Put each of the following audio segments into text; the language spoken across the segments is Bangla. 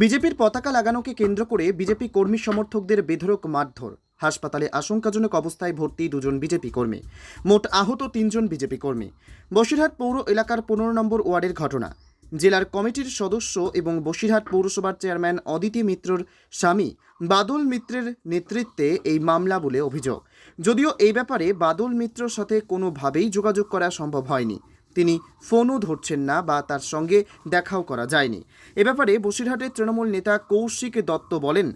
বিজেপির পতাকা লাগানোকে কেন্দ্র করে বিজেপি কর্মী সমর্থকদের বেধরক মারধর। হাসপাতালে আশঙ্কাজনক অবস্থায় ভর্তি দুজন বিজেপি কর্মী। মোট আহত তিনজন বিজেপি কর্মী। বসিরহাট পৌর এলাকার পনেরো নম্বর ওয়ার্ডের ঘটনা। জেলার কমিটির সদস্য এবং বসিরহাট পৌরসভার চেয়ারম্যান অদিতি মিত্রর স্বামী বাদল মিত্রের নেতৃত্বে এই মামলা বলে অভিযোগ। যদিও এই ব্যাপারে বাদল মিত্রর সাথে কোনোভাবেই যোগাযোগ করা সম্ভব হয়নি। তিনি ফোনও ধরছেন না বা তার সঙ্গে দেখাও করা যায়নি। এ ব্যাপারে বসিরহাটের তৃণমূল নেতা কৌশিক দত্ত বলেন,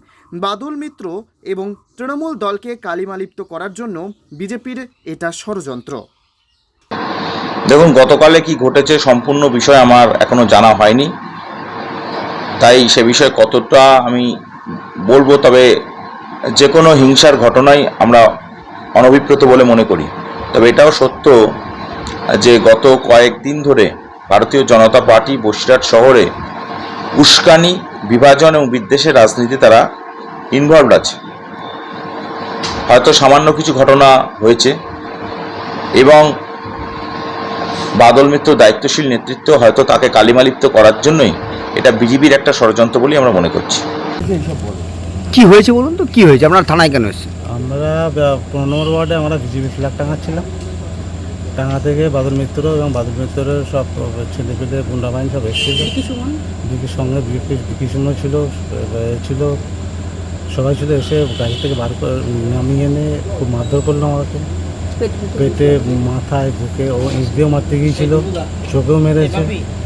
বাদল মিত্র এবং তৃণমূল দলকে কালিমালিপ্ত করার জন্য বিজেপির এটা ষড়যন্ত্র। দেখুন, গতকালে কি ঘটেছে সম্পূর্ণ বিষয় আমার এখনও জানা হয়নি। তাই সে বিষয়ে কতটা আমি বলব, তবে যে কোনো হিংসার ঘটনাই আমরা অনভিপ্রেত বলে মনে করি। তবে এটাও সত্য যে গত কয়েকদিন ধরে ভারতীয় জনতা পার্টি বসিরহাট শহরে উস্কানি বিভাজন এবং বিদ্বেষের রাজনীতি তারা ইনভলভড আছে। হয়তো সামান্য কিছু ঘটনা হয়েছে এবং বাদল মিত্র দায়িত্বশীল নেতৃত্ব হয়তো তাকে কালিমালিপ্ত করার জন্যই এটা বিজেপির একটা ষড়যন্ত্র বলেই আমরা মনে করছি। কি হয়েছে বলুন তো? কি হয়েছে? আপনার থানায় কেন এসেছে আমরা পনেরো নম্বর ওয়ার্ডে আমরা বিজেপি ফ্ল্যাগ টাঙাচ্ছিলাম। টাঙা থেকে বাদল মিত্র এবং বাদল মিত্রের সব ছেলে পেলে গুন্ডা বাহিনী সব এসেছিল। বিকির সঙ্গে বিকি সুমন ছিল ছিল সবাই ছিল এসে গাড়ি থেকে বার করে নামিয়ে এনে খুব মারধর করল আমাকে। পেটে মাথায় বুকে ও ইঁচ দিয়েও মারতে গিয়েছিল চোখেও মেরেছে।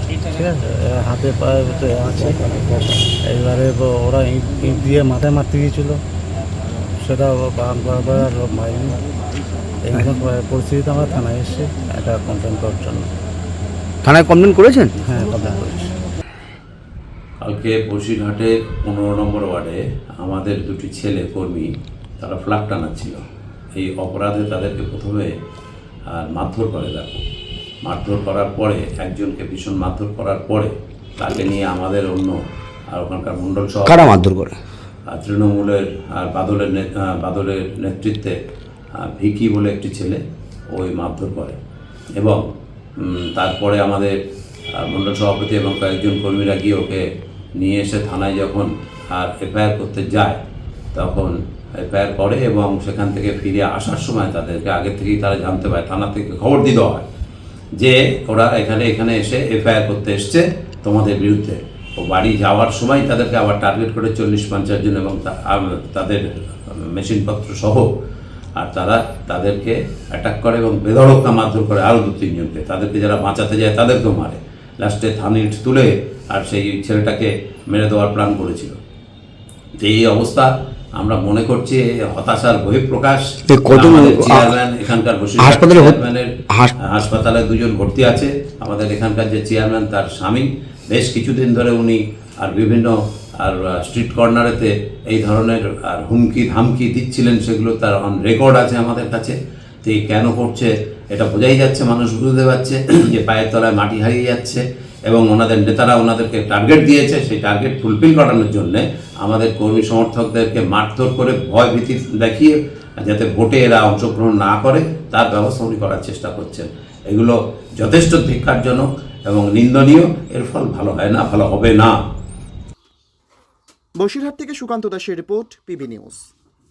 ঠিক আছে? হাতে পায়ে তো আছে। এবারে ওরা ইঁট ইঁট দিয়ে মাথায় মারতে গিয়েছিল। সেটা বারবার মারিনি এইরকম পরিস্থিতিতে আমরা থানায় এসে একটা কমপ্লেন করার জন্য। থানায় কমপ্লেন করেছেন? হ্যাঁ কমপ্লেন করেছি। কালকে বসিরহাটের পনেরো নম্বর ওয়ার্ডে আমাদের দুটি ছেলে কর্মী তারা ফ্ল্যাগ টানাচ্ছিল। এই অপরাধে তাদেরকে প্রথমে আর মারধর করে দেখো। মারধর করার পরে একজনকে ভীষণ মারধর করার পরে তাকে নিয়ে আমাদের অন্য আর ওখানকার মণ্ডল সহ কারা মারধর করে? আর তৃণমূলের আর বাদলের নে- বাদলের নেতৃত্বে ভিকি বলে একটি ছেলে ওই মারধর করে। এবং তারপরে আমাদের মণ্ডল সভাপতি এবং কয়েকজন কর্মীরা গিয়ে ওকে নিয়ে এসে থানায় যখন, আর এফআইআর করতে যায়, তখন এফআইআর করে এবং সেখান থেকে ফিরে আসার সময় তাদেরকে আগে থেকেই তারা জানতে পারে, থানা থেকে খবর দিতে হয় যে ওরা এখানে এখানে এসে এফআইআর করতে এসছে তোমাদের বিরুদ্ধে। ও বাড়ি যাওয়ার সময় তাদেরকে আবার টার্গেট করে চল্লিশ, পঞ্চাশ জন এবং তাদের মেশিনপত্র সহ আর তারা তাদেরকে অ্যাটাক করে এবং বেধড়কতা মারধর করে আরও দু তিনজনকে। তাদেরকে যারা বাঁচাতে যায় তাদেরকেও মারে। লাস্টে থানির তুলে আর সেই ছেলেটাকে মেরে দেওয়ার প্ল্যান করেছিল। তো এই অবস্থা আমরা মনে করছি হতাশার বহিঃপ্রকাশ চেয়ারম্যান এখানকার চেয়ারম্যানের হাসপাতালে দুজন ভর্তি আছে। আমাদের এখানকার যে চেয়ারম্যান তার স্বামী বেশ কিছুদিন ধরে উনি আর বিভিন্ন, আর স্ট্রিট কর্নারেতে এই ধরনের, আর হুমকি ধামকি দিচ্ছিলেন সেগুলো তার অন রেকর্ড আছে আমাদের কাছে। তো এই কেন করছে এটা বোঝাই যাচ্ছে, মানুষ বুঝতে পারছে যে পায়ের তলায় মাটি হারিয়ে যাচ্ছে এবং ওনাদের নেতারা ওনাদেরকে টার্গেট দিয়েছে সেই টার্গেট ফুলফিল করানোর জন্যে। আমাদের কর্মী সমর্থকদেরকে মারধর করে ভয় ভীতি দেখিয়ে যাতে ভোটে এরা অংশগ্রহণ না করে, তার ব্যবস্থা উনি করার চেষ্টা করছেন। এগুলো যথেষ্ট ধিক্ষারজনক এবং নিন্দনীয়। এর ফল ভালো হয় না, ভালো হবে না। বসিরহাট থেকে সুকান্ত দাসের রিপোর্ট পিবি নিউজ।